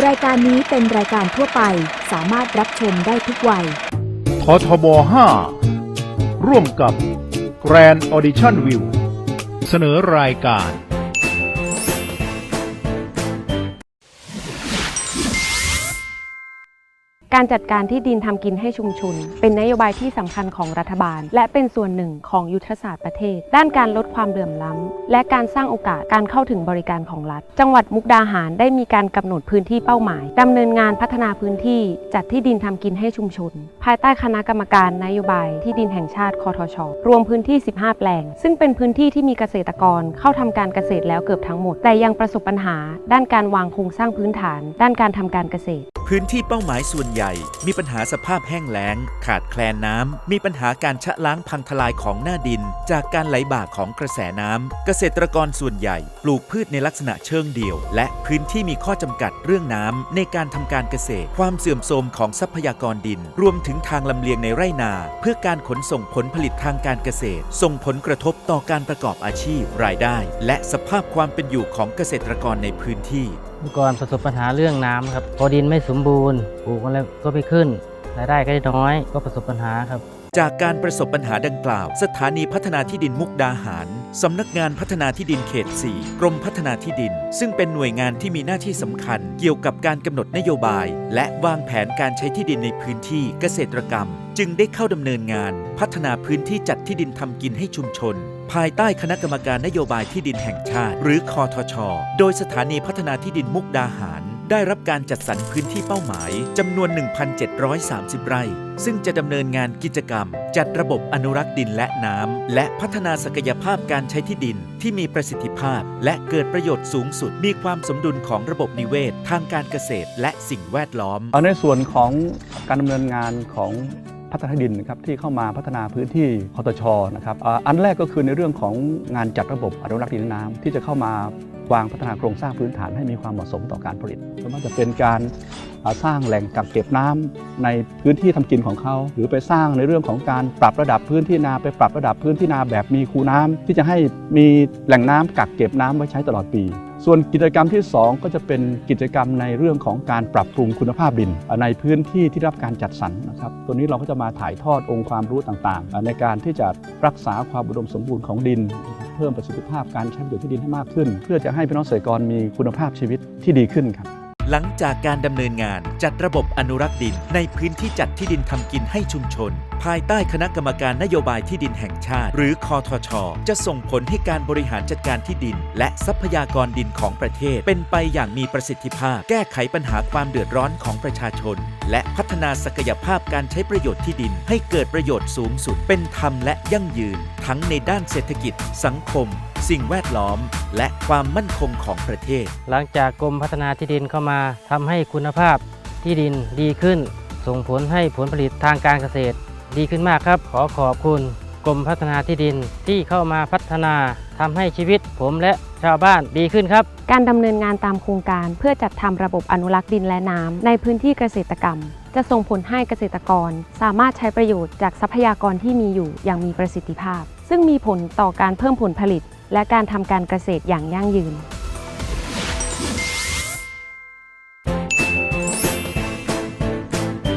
รายการนี้เป็นรายการทั่วไปสามารถรับชมได้ทุกวัย ททบ 5 ร่วมกับ Grand Audition View เสนอรายการ การจัดการที่ดินทำกินให้ชุมชน เป็นนโยบายที่สำคัญของรัฐบาล และเป็นส่วนหนึ่งของยุทธศาสตร์ประเทศ ด้านการลดความเหลื่อมล้ำ และการสร้างโอกาสการเข้าถึงบริการของรัฐ จังหวัดมุกดาหารได้มีการกำหนดพื้นที่เป้าหมายดำเนินงานพัฒนาพื้นที่จัดที่ดินทำกินให้ชุมชน ภายใต้คณะกรรมการนโยบายที่ดินแห่งชาติคอทช รวมพื้นที่ 15 แปลง ซึ่งเป็นพื้นที่ที่มีเกษตรกรเข้าทำการเกษตรแล้วเกือบทั้งหมด แต่ยังประสบปัญหา ด้านการวางโครงสร้างพื้นฐาน ด้านการทำการเกษตร พื้นที่เป้าหมายส่วนใหญ่ มีปัญหาสภาพแห้งแล้ง ขาดแคลนน้ำ มีปัญหาการชะล้างพังทลายของหน้าดิน จากการไหลบ่าของกระแสน้ำ เกษตรกรส่วนใหญ่ ปลูกพืชในลักษณะเชิงเดี่ยว และพื้นที่มีข้อจำกัดเรื่องน้ำในการทำการเกษตร ความเสื่อมโทรมของทรัพยากรดิน รวมถึงทางลำเลียงในไร่นา เพื่อการขนส่งผลผลิตทางการเกษตร ส่งผลกระทบต่อการประกอบอาชีพ รายได้ และสภาพความเป็นอยู่ของเกษตรกรในพื้นที่ เมื่อก่อนประสบปัญหาเรื่องน้ำครับพอดินไม่สมบูรณ์ปลูกอะไรก็ไม่ขึ้นรายได้ก็ได้น้อยก็ประสบปัญหาครับ จากการประสบปัญหาดังกล่าว สถานีพัฒนาที่ดินมุกดาหารสำนักงานพัฒนาที่ดินเขต 4 กรมพัฒนาที่ดิน ซึ่งเป็นหน่วยงานที่มีหน้าที่สำคัญ เกี่ยวกับการกำหนดนโยบาย และวางแผนการใช้ที่ดินในพื้นที่เกษตรกรรม จึงได้เข้าดำเนินงาน พัฒนาพื้นที่จัดที่ดินทำกินให้ชุมชน ภายใต้คณะกรรมการนโยบายที่ดินแห่งชาติ หรือคอทช โดยสถานีพัฒนาที่ดินมุกดาหาร ได้รับการจัดสรรพื้นที่เป้าหมายจำนวน 1,730 ไร่ ซึ่งจะดำเนินงานกิจกรรม จัดระบบอนุรักษ์ดินและน้ำ และพัฒนาศักยภาพการใช้ที่ดินที่มีประสิทธิภาพ และเกิดประโยชน์สูงสุด มีความสมดุลของระบบนิเวศ ทางการเกษตร และสิ่งแวดล้อม เอาในส่วนของการดำเนินงานของ พัฒนาดินนะครับที่เข้ามาพัฒนาพื้นที่คอตชนะครับอันแรกก็คือในเรื่องของงานจัดระบบอนุรักษ์ดินและน้ำที่จะเข้ามาวางพัฒนาโครงสร้างพื้นฐานให้มีความเหมาะสมต่อการผลิตไม่ว่าจะเป็นการสร้างแหล่งกักเก็บน้ำในพื้นที่ทำกินของเขา หรือไปสร้างในเรื่องของการปรับระดับพื้นที่นาไปปรับระดับพื้นที่นาแบบมีคูน้ำที่จะให้มีแหล่งน้ำกักเก็บน้ำไว้ใช้ตลอดปี ส่วนกิจกรรมที่ 2 ก็จะเป็นกิจกรรมในเรื่องของการปรับปรุงคุณภาพดิน ในพื้นที่ที่รับการจัดสรรนะครับ ตัวนี้เราก็จะมาถ่ายทอดองค์ความรู้ต่างๆ ในการที่จะรักษาความอุดมสมบูรณ์ของดิน เพิ่มประสิทธิภาพการใช้ประโยชน์ที่ดินให้มากขึ้น เพื่อจะให้พี่น้องเกษตรกรมีคุณภาพชีวิตที่ดีขึ้นครับ หลังจากการดำเนินงานจัดระบบอนุรักษ์ดินในพื้นที่จัดที่ดินทำกินให้ชุมชน ภายใต้คณะกรรมการนโยบายที่ดินแห่งชาติ หรือคอทช จะส่งผลให้การบริหารจัดการที่ดิน และทรัพยากรดินของประเทศ เป็นไปอย่างมีประสิทธิภาพ แก้ไขปัญหาความเดือดร้อนของประชาชน และพัฒนาศักยภาพการใช้ประโยชน์ที่ดิน ให้เกิดประโยชน์สูงสุดเป็นธรรมและยั่งยืน ทั้งในด้านเศรษฐกิจ สังคม สิ่งแวดล้อม และความมั่นคงของประเทศ หลังจากกรมพัฒนาที่ดินเข้ามาทำให้คุณภาพที่ดินดีขึ้น ส่งผลให้ผลผลิตทางการเกษตร ดีขึ้นมากครับ ขอขอบคุณกรมพัฒนาที่ดินที่เข้ามาพัฒนาทำให้ชีวิตผมและชาวบ้านดีขึ้นครับ การดำเนินงานตามโครงการเพื่อจัดทำระบบอนุรักษ์ดินและน้ำในพื้นที่เกษตรกรรม จะส่งผลให้เกษตรกร สามารถใช้ประโยชน์จากทรัพยากรที่มีอยู่อย่างมีประสิทธิภาพ ซึ่งมีผลต่อการเพิ่มผลผลิต และการทำการเกษตรอย่างยั่งยืน